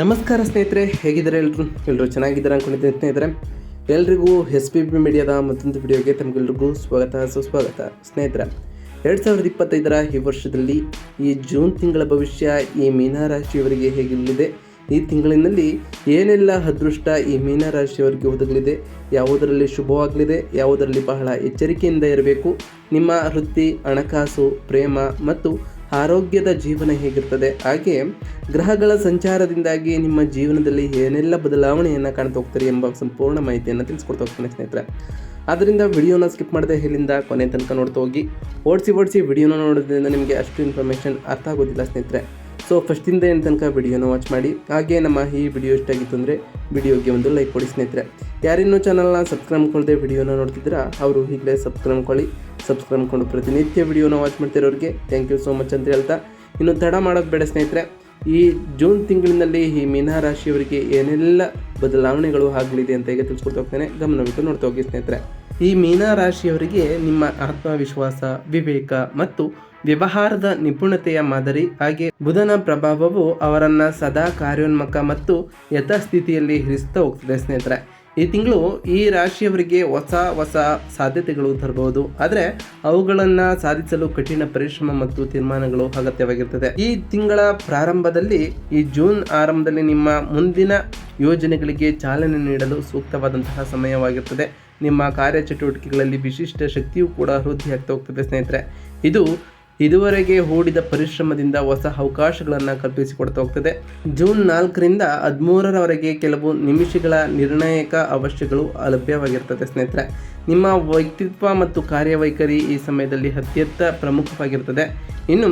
ನಮಸ್ಕಾರ ಸ್ನೇಹಿತರೆ, ಹೇಗಿದ್ದಾರೆ ಎಲ್ಲರೂ ಎಲ್ಲರೂ ಚೆನ್ನಾಗಿದ್ದಾರೆ ಅಂದ್ಕೊಂಡಿದ್ದೀನಿ ಸ್ನೇಹಿತರೆ. ಎಲ್ರಿಗೂ ಎಸ್ ಪಿ ಬಿ ಮೀಡಿಯಾದ ಮತ್ತೊಂದು ವಿಡಿಯೋಗೆ ತಮಗೆಲ್ರಿಗೂ ಸ್ವಾಗತ, ಸುಸ್ವಾಗತ. ಸ್ನೇಹಿತರೆ, ಎರಡು ಸಾವಿರದ ಇಪ್ಪತ್ತೈದರ ಈ ವರ್ಷದಲ್ಲಿ ಈ ಜೂನ್ ತಿಂಗಳ ಭವಿಷ್ಯ, ಈ ಮೀನ ರಾಶಿಯವರಿಗೆ ಹೇಗಿರಲಿದೆ? ಈ ತಿಂಗಳಿನಲ್ಲಿ ಏನೆಲ್ಲ ಅದೃಷ್ಟ ಈ ಮೀನರಾಶಿಯವರಿಗೆ ಒದಗಲಿದೆ? ಯಾವುದರಲ್ಲಿ ಶುಭವಾಗಲಿದೆ? ಯಾವುದರಲ್ಲಿ ಬಹಳ ಎಚ್ಚರಿಕೆಯಿಂದ ಇರಬೇಕು? ನಿಮ್ಮ ವೃತ್ತಿ, ಹಣಕಾಸು, ಪ್ರೇಮ ಮತ್ತು ಆರೋಗ್ಯದ ಜೀವನ ಹೇಗಿರ್ತದೆ? ಹಾಗೆ ಗ್ರಹಗಳ ಸಂಚಾರದಿಂದಾಗಿ ನಿಮ್ಮ ಜೀವನದಲ್ಲಿ ಏನೆಲ್ಲ ಬದಲಾವಣೆಯನ್ನು ಕಾಣ್ತಾ ಹೋಗ್ತಾರೆ ಎಂಬ ಸಂಪೂರ್ಣ ಮಾಹಿತಿಯನ್ನು ತಿಳಿಸ್ಕೊಡ್ತಾ ಹೋಗ್ತಾನೆ ಸ್ನೇಹಿತರೆ. ಆದ್ದರಿಂದ ವಿಡಿಯೋನ ಸ್ಕಿಪ್ ಮಾಡದೆ ಇಲ್ಲಿಂದ ಕೊನೆ ತನಕ ನೋಡ್ತಾ ಹೋಗಿ. ಓಡಿಸಿ ಓಡಿಸಿ ವಿಡಿಯೋನ ನೋಡೋದ್ರಿಂದ ನಿಮಗೆ ಅಷ್ಟು ಇನ್ಫಾರ್ಮೇಷನ್ ಅರ್ಥ ಆಗೋದಿಲ್ಲ ಸ್ನೇಹಿತರೆ. ಸೊ ಫಸ್ಟಿಂದ ಏನು ತನಕ ವಿಡಿಯೋನ ವಾಚ್ ಮಾಡಿ. ಹಾಗೆ ನಮ್ಮ ಈ ವಿಡಿಯೋ ಇಷ್ಟ ಆಗಿತ್ತು ಅಂದರೆ ವಿಡಿಯೋಗೆ ಒಂದು ಲೈಕ್ ಕೊಡಿ ಸ್ನೇಹಿತರೆ. ಯಾರಿನ್ನೂ ಚಾನಲ್ನ ಸಬ್ಸ್ಕ್ರೈಬ್ ಮಾಡಿದೆ ವಿಡಿಯೋನ ನೋಡ್ತಿದ್ರೆ ಅವರು ಈಗಲೇ ಸಬ್ಸ್ಕ್ರೈಬ್ ಮಾಡ್ಕೊಳ್ಳಿ. ಸಬ್ಸ್ಕ್ರೈಬ್ ಮಾಡ್ಕೊಂಡು ಪ್ರತಿನಿತ್ಯ ವಿಡಿಯೋನ ವಾಚ್ ಮಾಡ್ತಿರೋರಿಗೆ ಥ್ಯಾಂಕ್ ಯು ಸೋ ಮಚ್ ಅಂತ ಹೇಳ್ತಾ. ಇನ್ನು ತಡ ಮಾಡೋದು ಬೇಡ ಸ್ನೇಹಿತರೆ. ಈ ಜೂನ್ ತಿಂಗಳಿನಲ್ಲಿ ಈ ಮೀನಾ ರಾಶಿಯವರಿಗೆ ಏನೆಲ್ಲ ಬದಲಾವಣೆಗಳು ಆಗಲಿದೆ ಅಂತ ಈಗ ತಿಳಿಸ್ಕೊಡ್ತಾ ಹೋಗ್ತೇನೆ. ಗಮನವಿಟ್ಟು ನೋಡ್ತಾ ಹೋಗಿ ಸ್ನೇಹಿತರೆ. ಈ ಮೀನಾ ರಾಶಿಯವರಿಗೆ ನಿಮ್ಮ ಆತ್ಮವಿಶ್ವಾಸ, ವಿವೇಕ ಮತ್ತು ವ್ಯವಹಾರದ ನಿಪುಣತೆಯ ಮಾದರಿ. ಹಾಗೆ ಬುಧನ ಪ್ರಭಾವವು ಅವರನ್ನು ಸದಾ ಕಾರ್ಯೋನ್ಮುಖ ಮತ್ತು ಯಥಾಸ್ಥಿತಿಯಲ್ಲಿ ಇರಿಸ್ತಾ ಹೋಗ್ತದೆ ಸ್ನೇಹಿತರೆ. ಈ ತಿಂಗಳು ಈ ರಾಶಿಯವರಿಗೆ ಹೊಸ ಹೊಸ ಸಾಧ್ಯತೆಗಳು ತರಬಹುದು. ಆದರೆ ಅವುಗಳನ್ನು ಸಾಧಿಸಲು ಕಠಿಣ ಪರಿಶ್ರಮ ಮತ್ತು ತೀರ್ಮಾನಗಳು ಅಗತ್ಯವಾಗಿರ್ತದೆ. ಈ ತಿಂಗಳ ಪ್ರಾರಂಭದಲ್ಲಿ ಈ ಜೂನ್ ಆರಂಭದಲ್ಲಿ ನಿಮ್ಮ ಮುಂದಿನ ಯೋಜನೆಗಳಿಗೆ ಚಾಲನೆ ನೀಡಲು ಸೂಕ್ತವಾದಂತಹ ಸಮಯವಾಗಿರ್ತದೆ. ನಿಮ್ಮ ಕಾರ್ಯಚಟುವಟಿಕೆಗಳಲ್ಲಿ ವಿಶಿಷ್ಟ ಶಕ್ತಿಯೂ ಕೂಡ ವೃದ್ಧಿಯಾಗ್ತಾ ಹೋಗ್ತದೆ ಸ್ನೇಹಿತರೆ. ಇದು ಇದುವರೆಗೆ ಹೂಡಿದ ಪರಿಶ್ರಮದಿಂದ ಹೊಸ ಅವಕಾಶಗಳನ್ನು ಕಲ್ಪಿಸಿಕೊಡ್ತಾ ಹೋಗ್ತದೆ. ಜೂನ್ ನಾಲ್ಕರಿಂದ ಹದಿಮೂರರವರೆಗೆ ಕೆಲವು ನಿಮಿಷಗಳ ನಿರ್ಣಾಯಕ ಅವಶ್ಯಗಳು ಲಭ್ಯವಾಗಿರ್ತದೆ ಸ್ನೇಹಿತರೆ. ನಿಮ್ಮ ವ್ಯಕ್ತಿತ್ವ ಮತ್ತು ಕಾರ್ಯವೈಖರಿ ಈ ಸಮಯದಲ್ಲಿ ಅತ್ಯಂತ ಪ್ರಮುಖವಾಗಿರ್ತದೆ. ಇನ್ನು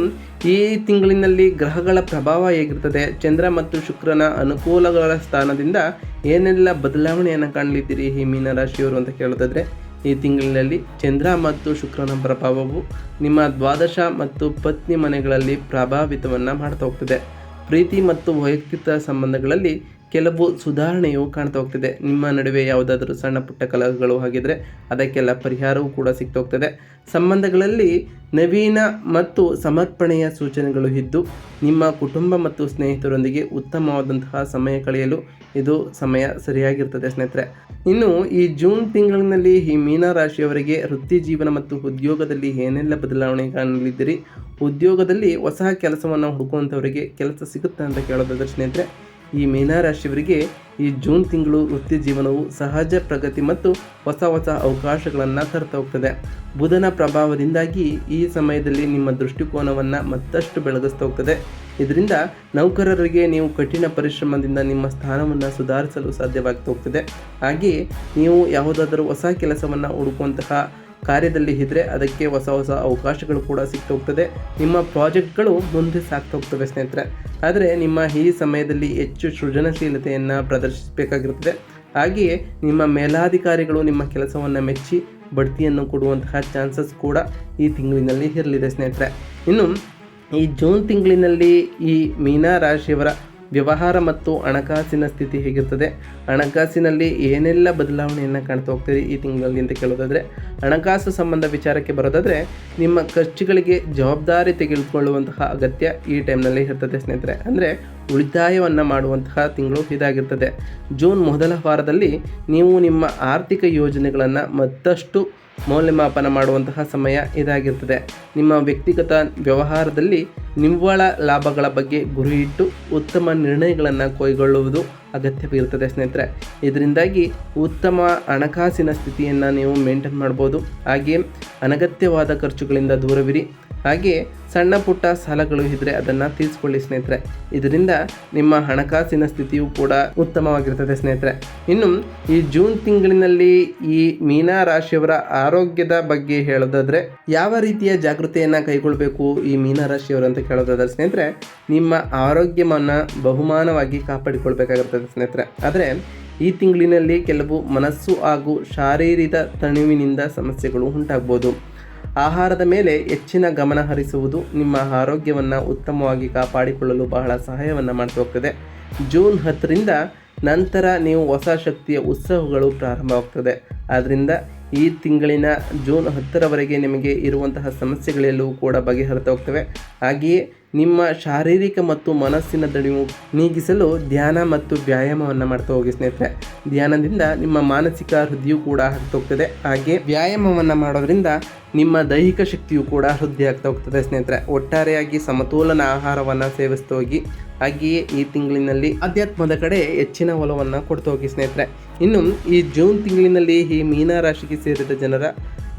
ಈ ತಿಂಗಳಿನಲ್ಲಿ ಗ್ರಹಗಳ ಪ್ರಭಾವ ಹೇಗಿರ್ತದೆ? ಚಂದ್ರ ಮತ್ತು ಶುಕ್ರನ ಅನುಕೂಲಗಳ ಸ್ಥಾನದಿಂದ ಏನೆಲ್ಲ ಬದಲಾವಣೆಯನ್ನು ಕಾಣಲಿದ್ದೀರಿ ಈ ಮೀನ ರಾಶಿಯವರು ಅಂತ ಕೇಳೋದಾದ್ರೆ ಈ ತಿಂಗಳಿನಲ್ಲಿ ಚಂದ್ರ ಮತ್ತು ಶುಕ್ರನ ಪ್ರಭಾವವು ನಿಮ್ಮ ದ್ವಾದಶ ಮತ್ತು ಪತ್ನಿ ಮನೆಗಳಲ್ಲಿ ಪ್ರಭಾವಿತವನ್ನು ಮಾಡ್ತಾ ಹೋಗ್ತದೆ. ಪ್ರೀತಿ ಮತ್ತು ವೈಯಕ್ತಿಕ ಸಂಬಂಧಗಳಲ್ಲಿ ಕೆಲವು ಸುಧಾರಣೆಯು ಕಾಣ್ತಾ ಹೋಗ್ತದೆ. ನಿಮ್ಮ ನಡುವೆ ಯಾವುದಾದ್ರೂ ಸಣ್ಣ ಪುಟ್ಟ ಕಲಹಗಳು ಆಗಿದ್ರೆ ಅದಕ್ಕೆಲ್ಲ ಪರಿಹಾರವೂ ಕೂಡ ಸಿಗ್ತಾ ಹೋಗ್ತದೆ. ಸಂಬಂಧಗಳಲ್ಲಿ ನವೀನ ಮತ್ತು ಸಮರ್ಪಣೆಯ ಸೂಚನೆಗಳು ಇದ್ದು, ನಿಮ್ಮ ಕುಟುಂಬ ಮತ್ತು ಸ್ನೇಹಿತರೊಂದಿಗೆ ಉತ್ತಮವಾದಂತಹ ಸಮಯ ಕಳೆಯಲು ಇದು ಸಮಯ ಸರಿಯಾಗಿರ್ತದೆ ಸ್ನೇಹಿತರೆ. ಇನ್ನು ಈ ಜೂನ್ ತಿಂಗಳಿನಲ್ಲಿ ಈ ಮೀನ ರಾಶಿಯವರಿಗೆ ವೃತ್ತಿ ಜೀವನ ಮತ್ತು ಉದ್ಯೋಗದಲ್ಲಿ ಏನೆಲ್ಲ ಬದಲಾವಣೆ ಕಾಣಲಿದ್ದೀರಿ ಉದ್ಯೋಗದಲ್ಲಿ ಹೊಸ ಕೆಲಸವನ್ನು ಹುಡುಕುವಂಥವರಿಗೆ ಕೆಲಸ ಸಿಗುತ್ತೆ ಅಂತ ಕೇಳೋದಾದ್ರೆ ಸ್ನೇಹಿತರೆ ಈ ಮೀನರಾಶಿಯವರಿಗೆ ಈ ಜೂನ್ ತಿಂಗಳು ವೃತ್ತಿ ಜೀವನವು ಸಹಜ ಪ್ರಗತಿ ಮತ್ತು ಹೊಸ ಹೊಸ ಅವಕಾಶಗಳನ್ನು ತರ್ತಾ ಹೋಗ್ತದೆ. ಬುಧನ ಪ್ರಭಾವದಿಂದಾಗಿ ಈ ಸಮಯದಲ್ಲಿ ನಿಮ್ಮ ದೃಷ್ಟಿಕೋನವನ್ನು ಮತ್ತಷ್ಟು ಬೆಳಗಿಸ್ತಾ ಹೋಗ್ತದೆ. ಇದರಿಂದ ನೌಕರರಿಗೆ ನೀವು ಕಠಿಣ ಪರಿಶ್ರಮದಿಂದ ನಿಮ್ಮ ಸ್ಥಾನವನ್ನು ಸುಧಾರಿಸಲು ಸಾಧ್ಯವಾಗ್ತಾ ಹೋಗ್ತದೆ. ಹಾಗೆಯೇ ನೀವು ಯಾವುದಾದರೂ ಹೊಸ ಕೆಲಸವನ್ನು ಹುಡುಕುವಂತಹ ಕಾರ್ಯದಲ್ಲಿ ಇದ್ದರೆ ಅದಕ್ಕೆ ಹೊಸ ಹೊಸ ಅವಕಾಶಗಳು ಕೂಡ ಸಿಕ್ತೋಗ್ತದೆ ನಿಮ್ಮ ಪ್ರಾಜೆಕ್ಟ್ಗಳು ಮುಂದೆ ಸಾಗ್ತಾ ಹೋಗ್ತವೆ ಸ್ನೇಹಿತರೆ. ಆದರೆ ನಿಮ್ಮ ಈ ಸಮಯದಲ್ಲಿ ಹೆಚ್ಚು ಸೃಜನಶೀಲತೆಯನ್ನು ಪ್ರದರ್ಶಿಸಬೇಕಾಗಿರುತ್ತದೆ. ಹಾಗೆಯೇ ನಿಮ್ಮ ಮೇಲಾಧಿಕಾರಿಗಳು ನಿಮ್ಮ ಕೆಲಸವನ್ನು ಮೆಚ್ಚಿ ಬಡ್ತಿಯನ್ನು ಕೊಡುವಂತಹ ಚಾನ್ಸಸ್ ಕೂಡ ಈ ತಿಂಗಳಿನಲ್ಲಿ ಇರಲಿದೆ ಸ್ನೇಹಿತರೆ. ಇನ್ನು ಈ ಜೂನ್ ತಿಂಗಳಿನಲ್ಲಿ ಈ ಮೀನಾ ರಾಶಿಯವರ ವ್ಯವಹಾರ ಮತ್ತು ಹಣಕಾಸಿನ ಸ್ಥಿತಿ ಹೇಗಿರ್ತದೆ? ಹಣಕಾಸಿನಲ್ಲಿ ಏನೆಲ್ಲ ಬದಲಾವಣೆಯನ್ನು ಕಾಣ್ತಾ ಹೋಗ್ತೀರಿ ಈ ತಿಂಗಳಲ್ಲಿ ಅಂತ ಕೇಳೋದಾದರೆ, ಹಣಕಾಸು ಸಂಬಂಧ ವಿಚಾರಕ್ಕೆ ಬರೋದಾದರೆ, ನಿಮ್ಮ ಖರ್ಚುಗಳಿಗೆ ಜವಾಬ್ದಾರಿ ತೆಗೆದುಕೊಳ್ಳುವಂತಹ ಅಗತ್ಯ ಈ ಟೈಮ್ನಲ್ಲಿ ಇರ್ತದೆ ಸ್ನೇಹಿತರೆ. ಅಂದರೆ ಉಳಿತಾಯವನ್ನು ಮಾಡುವಂತಹ ತಿಂಗಳು ಇದಾಗಿರ್ತದೆ. ಜೂನ್ ಮೊದಲ ವಾರದಲ್ಲಿ ನೀವು ನಿಮ್ಮ ಆರ್ಥಿಕ ಯೋಜನೆಗಳನ್ನು ಮತ್ತಷ್ಟು ಮೌಲ್ಯಮಾಪನ ಮಾಡುವಂತಹ ಸಮಯ ಇದಾಗಿರ್ತದೆ. ನಿಮ್ಮ ವ್ಯಕ್ತಿಗತ ವ್ಯವಹಾರದಲ್ಲಿ ನಿವ್ವಳ ಲಾಭಗಳ ಬಗ್ಗೆ ಗುರಿ ಇಟ್ಟು ಉತ್ತಮ ನಿರ್ಣಯಗಳನ್ನು ಕೈಗೊಳ್ಳುವುದು ಅಗತ್ಯವಿರುತ್ತದೆ ಸ್ನೇಹಿತರೆ. ಇದರಿಂದಾಗಿ ಉತ್ತಮ ಹಣಕಾಸಿನ ಸ್ಥಿತಿಯನ್ನು ನೀವು ಮೇಂಟೈನ್ ಮಾಡ್ಬೋದು. ಹಾಗೆಯೇ ಅನಗತ್ಯವಾದ ಖರ್ಚುಗಳಿಂದ ದೂರವಿರಿ. ಹಾಗೆ ಸಣ್ಣ ಪುಟ್ಟ ಸಾಲಗಳು ಇದ್ದರೆ ಅದನ್ನು ತೀರಿಸ್ಕೊಳ್ಳಿ ಸ್ನೇಹಿತರೆ. ಇದರಿಂದ ನಿಮ್ಮ ಹಣಕಾಸಿನ ಸ್ಥಿತಿಯು ಕೂಡ ಉತ್ತಮವಾಗಿರ್ತದೆ ಸ್ನೇಹಿತರೆ. ಇನ್ನು ಈ ಜೂನ್ ತಿಂಗಳಿನಲ್ಲಿ ಈ ಮೀನಾ ರಾಶಿಯವರ ಆರೋಗ್ಯದ ಬಗ್ಗೆ ಹೇಳೋದಾದರೆ ಯಾವ ರೀತಿಯ ಜಾಗೃತಿಯನ್ನು ಕೈಗೊಳ್ಳಬೇಕು ಈ ಮೀನಾ ರಾಶಿಯವರು ಅಂತ ಕೇಳೋದಾದರೆ ಸ್ನೇಹಿತರೆ, ನಿಮ್ಮ ಆರೋಗ್ಯವನ್ನು ಬಹುಮಾನವಾಗಿ ಕಾಪಾಡಿಕೊಳ್ಬೇಕಾಗಿರ್ತದೆ ಸ್ನೇಹಿತರೆ. ಆದರೆ ಈ ತಿಂಗಳಿನಲ್ಲಿ ಕೆಲವು ಮನಸ್ಸು ಹಾಗೂ ಶಾರೀರಿಕ ತಣಿವಿನಿಂದ ಸಮಸ್ಯೆಗಳು ಉಂಟಾಗ್ಬೋದು. ಆಹಾರದ ಮೇಲೆ ಹೆಚ್ಚಿನ ಗಮನ ಹರಿಸುವುದು ನಿಮ್ಮ ಆರೋಗ್ಯವನ್ನು ಉತ್ತಮವಾಗಿ ಕಾಪಾಡಿಕೊಳ್ಳಲು ಬಹಳ ಸಹಾಯವನ್ನು ಮಾಡ್ತೋಗ್ತದೆ. ಜೂನ್ ಹತ್ತರಿಂದ ನಂತರ ನೀವು ಹೊಸ ಶಕ್ತಿಯ ಉತ್ಸವಗಳು ಪ್ರಾರಂಭವಾಗ್ತದೆ. ಆದ್ದರಿಂದ ಈ ತಿಂಗಳಿನ ಜೂನ್ ಹತ್ತರವರೆಗೆ ನಿಮಗೆ ಇರುವಂತಹ ಸಮಸ್ಯೆಗಳೆಲ್ಲವೂ ಕೂಡ ಬಗೆಹರಿತಾ ಹೋಗ್ತವೆ ಹಾಗೆಯೇ ನಿಮ್ಮ ಶಾರೀರಿಕ ಮತ್ತು ಮನಸ್ಸಿನ ದಣಿವು ನೀಗಿಸಲು ಧ್ಯಾನ ಮತ್ತು ವ್ಯಾಯಾಮವನ್ನು ಮಾಡ್ತಾ ಹೋಗಿ ಸ್ನೇಹಿತರೆ. ಧ್ಯಾನದಿಂದ ನಿಮ್ಮ ಮಾನಸಿಕ ಹೃದಯವು ಕೂಡ ಆಗ್ತಾ ಹೋಗ್ತದೆ ಹಾಗೆ ವ್ಯಾಯಾಮವನ್ನು ಮಾಡೋದ್ರಿಂದ ನಿಮ್ಮ ದೈಹಿಕ ಶಕ್ತಿಯು ಕೂಡ ವೃದ್ಧಿ ಆಗ್ತಾ ಹೋಗ್ತದೆ ಸ್ನೇಹಿತರೆ. ಒಟ್ಟಾರೆಯಾಗಿ ಸಮತೋಲನ ಆಹಾರವನ್ನು ಸೇವಿಸ್ತಾ ಹೋಗಿ, ಹಾಗೆಯೇ ಈ ತಿಂಗಳಿನಲ್ಲಿ ಅಧ್ಯಾತ್ಮದ ಕಡೆ ಹೆಚ್ಚಿನ ಒಲವನ್ನು ಕೊಡ್ತಾ ಹೋಗಿ ಸ್ನೇಹಿತರೆ. ಇನ್ನು ಈ ಜೂನ್ ತಿಂಗಳಿನಲ್ಲಿ ಈ ಮೀನ ರಾಶಿಗೆ ಸೇರಿದ ಜನರ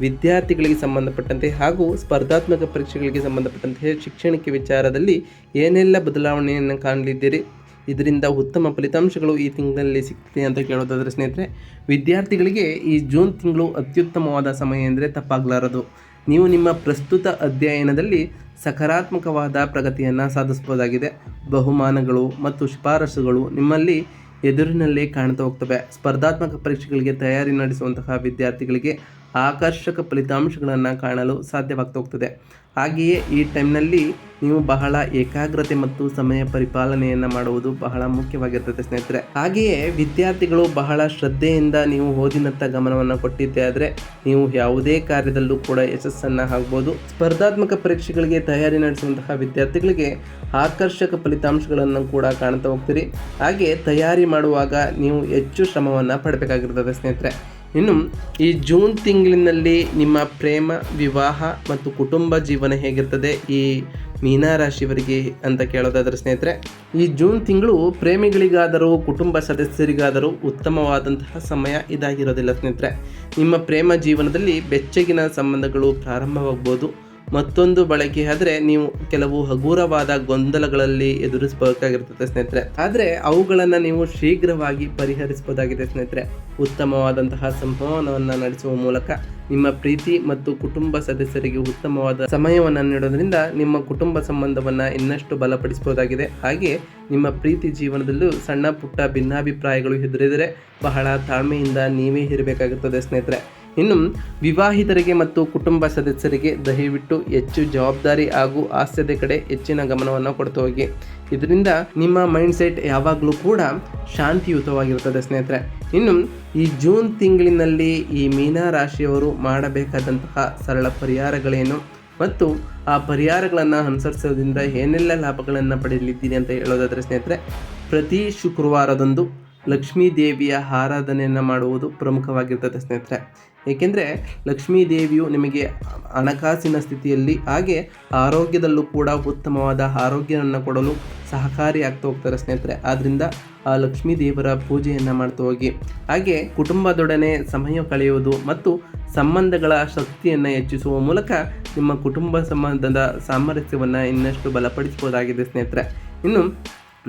ವಿದ್ಯಾರ್ಥಿಗಳಿಗೆ ಸಂಬಂಧಪಟ್ಟಂತೆ ಹಾಗೂ ಸ್ಪರ್ಧಾತ್ಮಕ ಪರೀಕ್ಷೆಗಳಿಗೆ ಸಂಬಂಧಪಟ್ಟಂತೆ ಶಿಕ್ಷಣಕ್ಕೆ ವಿಚಾರದಲ್ಲಿ ಏನೆಲ್ಲ ಬದಲಾವಣೆಯನ್ನು ಕಾಣಲಿದ್ದೀರಿ? ಇದರಿಂದ ಉತ್ತಮ ಫಲಿತಾಂಶಗಳು ಈ ತಿಂಗಳಲ್ಲಿ ಸಿಗ್ತದೆ ಅಂತ ಕೇಳೋದಾದರೆ ಸ್ನೇಹಿತರೆ, ವಿದ್ಯಾರ್ಥಿಗಳಿಗೆ ಈ ಜೂನ್ ತಿಂಗಳು ಅತ್ಯುತ್ತಮವಾದ ಸಮಯ ಎಂದರೆ ತಪ್ಪಾಗಲಾರದು. ನೀವು ನಿಮ್ಮ ಪ್ರಸ್ತುತ ಅಧ್ಯಯನದಲ್ಲಿ ಸಕಾರಾತ್ಮಕವಾದ ಪ್ರಗತಿಯನ್ನು ಸಾಧಿಸಬಹುದಾಗಿದೆ. ಬಹುಮಾನಗಳು ಮತ್ತು ಶಿಫಾರಸುಗಳು ನಿಮ್ಮಲ್ಲಿ ಎದುರಿನಲ್ಲೇ ಕಾಣ್ತಾ ಹೋಗ್ತವೆ. ಸ್ಪರ್ಧಾತ್ಮಕ ಪರೀಕ್ಷೆಗಳಿಗೆ ತಯಾರಿ ನಡೆಸುವಂತಹ ವಿದ್ಯಾರ್ಥಿಗಳಿಗೆ ಆಕರ್ಷಕ ಫಲಿತಾಂಶಗಳನ್ನು ಕಾಣಲು ಸಾಧ್ಯವಾಗ್ತಾ ಹೋಗ್ತದೆ ಹಾಗೆಯೇ ಈ ಟೈಮ್ನಲ್ಲಿ ನೀವು ಬಹಳ ಏಕಾಗ್ರತೆ ಮತ್ತು ಸಮಯ ಪರಿಪಾಲನೆಯನ್ನು ಮಾಡುವುದು ಬಹಳ ಮುಖ್ಯವಾಗಿರ್ತದೆ ಸ್ನೇಹಿತರೆ. ಹಾಗೆಯೇ ವಿದ್ಯಾರ್ಥಿಗಳು ಬಹಳ ಶ್ರದ್ಧೆಯಿಂದ ನೀವು ಓದಿನತ್ತ ಗಮನವನ್ನು ಕೊಟ್ಟಿದ್ದೆ ಆದರೆ ನೀವು ಯಾವುದೇ ಕಾರ್ಯದಲ್ಲೂ ಕೂಡ ಯಶಸ್ಸನ್ನು ಆಗ್ಬೋದು ಸ್ಪರ್ಧಾತ್ಮಕ ಪರೀಕ್ಷೆಗಳಿಗೆ ತಯಾರಿ ನಡೆಸುವಂತಹ ವಿದ್ಯಾರ್ಥಿಗಳಿಗೆ ಆಕರ್ಷಕ ಫಲಿತಾಂಶಗಳನ್ನು ಕೂಡ ಕಾಣ್ತಾ ಹೋಗ್ತೀರಿ. ಹಾಗೆ ತಯಾರಿ ಮಾಡುವಾಗ ನೀವು ಹೆಚ್ಚು ಶ್ರಮವನ್ನು ಪಡಬೇಕಾಗಿರ್ತದೆ ಸ್ನೇಹಿತರೆ. ಇನ್ನು ಈ ಜೂನ್ ತಿಂಗಳಿನಲ್ಲಿ ನಿಮ್ಮ ಪ್ರೇಮ, ವಿವಾಹ ಮತ್ತು ಕುಟುಂಬ ಜೀವನ ಹೇಗಿರ್ತದೆ? ಈ ಮೀನ ರಾಶಿಯವರಿಗೆ ಅಂತ ಕೇಳೋದಾದ್ರೆ ಸ್ನೇಹಿತರೆ, ಈ ಜೂನ್ ತಿಂಗಳು ಪ್ರೇಮಿಗಳಿಗಾದರೂ, ಕುಟುಂಬ ಸದಸ್ಯರಿಗಾದರೂ ಉತ್ತಮವಾದಂತಹ ಸಮಯ ಇದಾಗಿರೋದಿಲ್ಲ ಸ್ನೇಹಿತರೆ. ನಿಮ್ಮ ಪ್ರೇಮ ಜೀವನದಲ್ಲಿ ಬೆಚ್ಚಗಿನ ಸಂಬಂಧಗಳು ಪ್ರಾರಂಭವಾಗ್ಬೋದು. ಮತ್ತೊಂದು ಬಳಕೆ ಆದರೆ ನೀವು ಕೆಲವು ಹಗುರವಾದ ಗೊಂದಲಗಳಲ್ಲಿ ಎದುರಿಸಬೇಕಾಗಿರ್ತದೆ ಸ್ನೇಹಿತರೆ. ಆದರೆ ಅವುಗಳನ್ನು ನೀವು ಶೀಘ್ರವಾಗಿ ಪರಿಹರಿಸಬಹುದಾಗಿದೆ ಸ್ನೇಹಿತರೆ. ಉತ್ತಮವಾದಂತಹ ಸಂವಹನವನ್ನು ನಡೆಸುವ ಮೂಲಕ ನಿಮ್ಮ ಪ್ರೀತಿ ಮತ್ತು ಕುಟುಂಬ ಸದಸ್ಯರಿಗೆ ಉತ್ತಮವಾದ ಸಮಯವನ್ನು ನೀಡೋದ್ರಿಂದ ನಿಮ್ಮ ಕುಟುಂಬ ಸಂಬಂಧವನ್ನು ಇನ್ನಷ್ಟು ಬಲಪಡಿಸಬಹುದಾಗಿದೆ. ಹಾಗೆ ನಿಮ್ಮ ಪ್ರೀತಿ ಜೀವನದಲ್ಲೂ ಸಣ್ಣ ಪುಟ್ಟ ಭಿನ್ನಾಭಿಪ್ರಾಯಗಳು ಎದುರಿದರೆ ಬಹಳ ತಾಳ್ಮೆಯಿಂದ ನೀವೇ ಇರಬೇಕಾಗಿರ್ತದೆ ಸ್ನೇಹಿತರೆ. ಇನ್ನು ವಿವಾಹಿತರಿಗೆ ಮತ್ತು ಕುಟುಂಬ ಸದಸ್ಯರಿಗೆ ದಯವಿಟ್ಟು ಹೆಚ್ಚು ಜವಾಬ್ದಾರಿ ಹಾಗೂ ಹಾಸ್ಯದ ಕಡೆ ಹೆಚ್ಚಿನ ಗಮನವನ್ನು ಕೊಡ್ತಾ ಹೋಗಿ. ಇದರಿಂದ ನಿಮ್ಮ ಮೈಂಡ್ ಸೆಟ್ ಯಾವಾಗಲೂ ಕೂಡ ಶಾಂತಿಯುತವಾಗಿರುತ್ತದೆ ಸ್ನೇಹಿತರೆ. ಇನ್ನು ಈ ಜೂನ್ ತಿಂಗಳಿನಲ್ಲಿ ಈ ಮೀನ ರಾಶಿಯವರು ಮಾಡಬೇಕಾದಂತಹ ಸರಳ ಪರಿಹಾರಗಳೇನು? ಮತ್ತು ಆ ಪರಿಹಾರಗಳನ್ನು ಅನುಸರಿಸೋದ್ರಿಂದ ಏನೆಲ್ಲ ಲಾಭಗಳನ್ನು ಪಡೆಯಲಿದ್ದೀನಿ ಅಂತ ಹೇಳೋದಾದರೆ ಸ್ನೇಹಿತರೆ, ಪ್ರತಿ ಶುಕ್ರವಾರದಂದು ಲಕ್ಷ್ಮೀ ದೇವಿಯ ಆರಾಧನೆಯನ್ನು ಮಾಡುವುದು ಪ್ರಮುಖವಾಗಿರ್ತದೆ ಸ್ನೇಹಿತರೆ. ಏಕೆಂದರೆ ಲಕ್ಷ್ಮೀ ದೇವಿಯು ನಿಮಗೆ ಹಣಕಾಸಿನ ಸ್ಥಿತಿಯಲ್ಲಿ ಹಾಗೆ ಆರೋಗ್ಯದಲ್ಲೂ ಕೂಡ ಉತ್ತಮವಾದ ಆರೋಗ್ಯವನ್ನು ಕೊಡಲು ಸಹಕಾರಿ ಆಗ್ತಾ ಹೋಗ್ತಾರೆ ಸ್ನೇಹಿತರೆ. ಆದ್ದರಿಂದ ಆ ಲಕ್ಷ್ಮೀ ದೇವರ ಪೂಜೆಯನ್ನು ಮಾಡ್ತಾ ಹೋಗಿ. ಹಾಗೆ ಕುಟುಂಬದೊಡನೆ ಸಮಯ ಕಳೆಯುವುದು ಮತ್ತು ಸಂಬಂಧಗಳ ಶಕ್ತಿಯನ್ನು ಹೆಚ್ಚಿಸುವ ಮೂಲಕ ನಿಮ್ಮ ಕುಟುಂಬ ಸಂಬಂಧದ ಸಾಮರಸ್ಯವನ್ನು ಇನ್ನಷ್ಟು ಬಲಪಡಿಸಬಹುದಾಗಿದೆ ಸ್ನೇಹಿತರೆ. ಇನ್ನು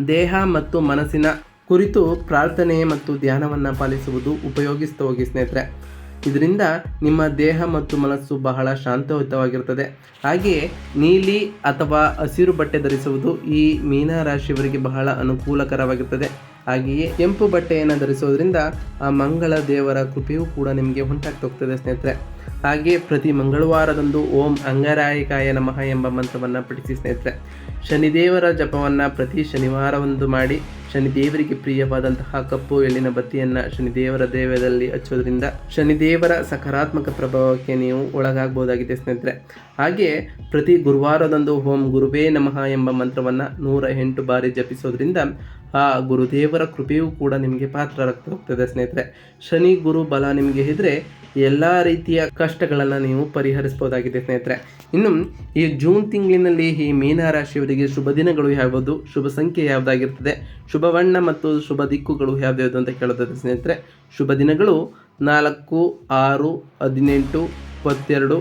ದೇಹ ಮತ್ತು ಮನಸ್ಸಿನ ಕುರಿತು ಪ್ರಾರ್ಥನೆ ಮತ್ತು ಧ್ಯಾನವನ್ನು ಪಾಲಿಸುವುದು ಉಪಯೋಗಿಸ್ತಾ ಹೋಗಿ ಸ್ನೇಹಿತರೆ. ಇದರಿಂದ ನಿಮ್ಮ ದೇಹ ಮತ್ತು ಮನಸ್ಸು ಬಹಳ ಶಾಂತಯುತವಾಗಿರುತ್ತದೆ. ಹಾಗೆಯೇ ನೀಲಿ ಅಥವಾ ಹಸಿರು ಬಟ್ಟೆ ಧರಿಸುವುದು ಈ ಮೀನ ರಾಶಿಯವರಿಗೆ ಬಹಳ ಅನುಕೂಲಕರವಾಗಿರುತ್ತದೆ. ಹಾಗೆಯೇ ಕೆಂಪು ಬಟ್ಟೆಯನ್ನು ಧರಿಸೋದ್ರಿಂದ ಆ ಮಂಗಳ ದೇವರ ಕೃಪೆಯೂ ಕೂಡ ನಿಮಗೆ ಉಂಟಾಗ್ತಾ ಹೋಗ್ತದೆ ಸ್ನೇಹಿತರೆ. ಹಾಗೆ ಪ್ರತಿ ಮಂಗಳವಾರದಂದು ಓಂ ಅಂಗರಾಯಿಕಾಯ ನಮಃ ಎಂಬ ಮಂತ್ರವನ್ನು ಪಠಿಸಿ ಸ್ನೇಹಿತರೆ. ಶನಿದೇವರ ಜಪವನ್ನು ಪ್ರತಿ ಶನಿವಾರವೊಂದು ಮಾಡಿ ಶನಿದೇವರಿಗೆ ಪ್ರಿಯವಾದಂತಹ ಕಪ್ಪು ಎಳ್ಳಿನ ಬತ್ತಿಯನ್ನು ಶನಿದೇವರ ದೇವದಲ್ಲಿ ಹಚ್ಚೋದ್ರಿಂದ ಶನಿದೇವರ ಸಕಾರಾತ್ಮಕ ಪ್ರಭಾವಕ್ಕೆ ನೀವು ಒಳಗಾಗಬಹುದಾಗಿದೆ ಸ್ನೇಹಿತರೆ. ಹಾಗೆ ಪ್ರತಿ ಗುರುವಾರದಂದು ಓಂ ಗುರುವೇ ನಮಃ ಎಂಬ ಮಂತ್ರವನ್ನು ನೂರ ಎಂಟು ಬಾರಿ ಜಪಿಸೋದ್ರಿಂದ ಆ ಗುರುದೇವರ ಕೃಪೆಯೂ ಕೂಡ ನಿಮಗೆ ಪಾತ್ರರಾಗ್ತಾ ಹೋಗ್ತದೆ ಸ್ನೇಹಿತರೆ. ಶನಿ, ಗುರು, ಬಲ ನಿಮಗೆ ಇದ್ರೆ ಎಲ್ಲ ರೀತಿಯ ಕಷ್ಟಗಳನ್ನು ನೀವು ಪರಿಹರಿಸಬಹುದಾಗಿದೆ ಸ್ನೇಹಿತರೆ. ಇನ್ನು ಈ ಜೂನ್ ತಿಂಗಳಿನಲ್ಲಿ ಈ ಮೀನ ರಾಶಿಯವರಿಗೆ ಶುಭ ದಿನಗಳು ಯಾವುದು? ಶುಭ ಸಂಖ್ಯೆ ಯಾವುದಾಗಿರ್ತದೆ? ಶುಭ ಬಣ್ಣ ಮತ್ತು ಶುಭ ದಿಕ್ಕುಗಳು ಯಾವ್ದು ಅಂತ ಕೇಳೋದಾದ್ರೆ ಸ್ನೇಹಿತರೆ, ಶುಭ ದಿನಗಳು ನಾಲ್ಕು, ಆರು, ಹದಿನೆಂಟು, ಇಪ್ಪತ್ತೆರಡು,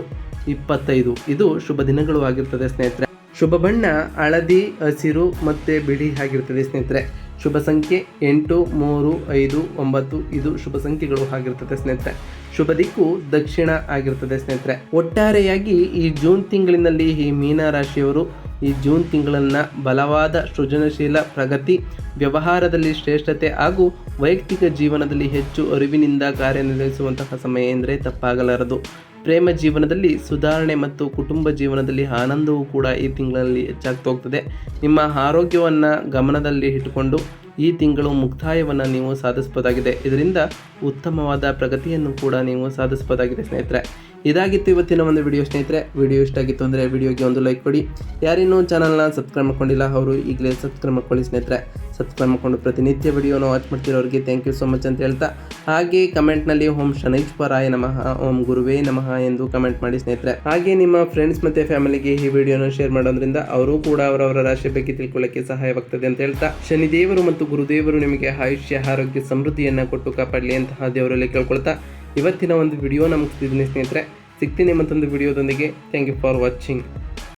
ಇಪ್ಪತ್ತೈದು. ಇದು ಶುಭ ದಿನಗಳು ಆಗಿರ್ತದೆ ಸ್ನೇಹಿತರೆ. ಶುಭ ಬಣ್ಣ ಹಳದಿ, ಹಸಿರು ಮತ್ತು ಬಿಳಿ ಆಗಿರ್ತದೆ ಸ್ನೇಹಿತರೆ. ಶುಭ ಸಂಖ್ಯೆ ಎಂಟು, ಮೂರು, ಐದು, ಒಂಬತ್ತು. ಇದು ಶುಭ ಸಂಖ್ಯೆಗಳು ಆಗಿರ್ತದೆ ಸ್ನೇಹಿತರೆ. ಶುಭ ದಿಕ್ಕು ದಕ್ಷಿಣ ಆಗಿರ್ತದೆ ಸ್ನೇಹಿತರೆ. ಒಟ್ಟಾರೆಯಾಗಿ ಈ ಜೂನ್ ತಿಂಗಳಿನಲ್ಲಿ ಈ ಮೀನ ರಾಶಿಯವರು ಈ ಜೂನ್ ತಿಂಗಳನ್ನು ಬಲವಾದ ಸೃಜನಶೀಲ ಪ್ರಗತಿ, ವ್ಯವಹಾರದಲ್ಲಿ ಶ್ರೇಷ್ಠತೆ ಹಾಗೂ ವೈಯಕ್ತಿಕ ಜೀವನದಲ್ಲಿ ಹೆಚ್ಚು ಅರಿವಿನಿಂದ ಕಾರ್ಯನಿರ್ವಹಿಸುವಂತಹ ಸಮಯ ಎಂದರೆ ತಪ್ಪಾಗಲಾರದು. ಪ್ರೇಮ ಜೀವನದಲ್ಲಿ ಸುಧಾರಣೆ ಮತ್ತು ಕುಟುಂಬ ಜೀವನದಲ್ಲಿ ಆನಂದವೂ ಕೂಡ ಈ ತಿಂಗಳಲ್ಲಿ ಹೆಚ್ಚಾಗ್ತಾ ಹೋಗ್ತದೆ. ನಿಮ್ಮ ಆರೋಗ್ಯವನ್ನು ಗಮನದಲ್ಲಿ ಇಟ್ಟುಕೊಂಡು ಈ ತಿಂಗಳು ಮುಕ್ತಾಯವನ್ನು ನೀವು ಸಾಧಿಸಬಹುದಾಗಿದೆ. ಇದರಿಂದ ಉತ್ತಮವಾದ ಪ್ರಗತಿಯನ್ನು ಕೂಡ ನೀವು ಸಾಧಿಸಬಹುದಾಗಿದೆ ಸ್ನೇಹಿತರೆ. ಇದಾಗಿತ್ತು ಇವತ್ತಿನ ಒಂದು ವಿಡಿಯೋ ಸ್ನೇಹಿತರೆ. ವಿಡಿಯೋ ಇಷ್ಟ ಆಗಿತ್ತು ಅಂದರೆ ವಿಡಿಯೋಗೆ ಒಂದು ಲೈಕ್ ಕೊಡಿ. ಯಾರಿನ್ನೂ ಚಾನಲ್ನ ಸಬ್ಸ್ಕ್ರೈಬ್ ಮಾಡ್ಕೊಂಡಿಲ್ಲ, ಅವರು ಈಗಲೇ ಸಬ್ಸ್ಕ್ರೈಬ್ ಮಾಡ್ಕೊಳ್ಳಿ ಸ್ನೇಹಿತರೆ. ಸಬ್ಸ್ಕ್ರೈಬ್ ಮಾಡ್ಕೊಂಡು ಪ್ರತಿನಿತ್ಯ ವಿಡಿಯೋನ ವಾಚ್ ಮಾಡ್ತಿರೋರಿಗೆ ಥ್ಯಾಂಕ್ ಯು ಸೊ ಮಚ್ ಅಂತ ಹೇಳ್ತಾ. ಹಾಗೆ ಕಮೆಂಟ್ನಲ್ಲಿ ಓಂ ಶನೈಶ್ವರಾಯ ನಮಃ, ಓಂ ಗುರುವೇ ನಮಃ ಎಂದು ಕಮೆಂಟ್ ಮಾಡಿ ಸ್ನೇಹಿತರೆ. ಹಾಗೆ ನಿಮ್ಮ ಫ್ರೆಂಡ್ಸ್ ಮತ್ತು ಫ್ಯಾಮಿಲಿಗೆ ಈ ವಿಡಿಯೋನ ಶೇರ್ ಮಾಡೋದ್ರಿಂದ ಅವರು ಕೂಡ ಅವರವರ ರಾಶಿ ಬಗ್ಗೆ ತಿಳ್ಕೊಳ್ಳೋಕ್ಕೆ ಸಹಾಯವಾಗ್ತದೆ ಅಂತ ಹೇಳ್ತಾ. ಶನಿದೇವರು ಮತ್ತು ಗುರುದೇವರು ನಿಮಗೆ ಆಯುಷ್ಯ, ಆರೋಗ್ಯ, ಸಮೃದ್ಧಿಯನ್ನು ಕೊಟ್ಟು ಕಾಪಾಡಲಿ ಅಂತಹ ದೇವರಲ್ಲಿ ಕೇಳ್ಕೊಳ್ತಾ ಇವತ್ತಿನ ಒಂದು ವಿಡಿಯೋ ನಮಗೆ ಸ್ನೇಹಿತರೆ. ಸಿಗ್ತೀನಿ ಮತ್ತೊಂದು ವಿಡಿಯೋದೊಂದಿಗೆ ಥ್ಯಾಂಕ್ ಯು ಫಾರ್ ವಾಚಿಂಗ್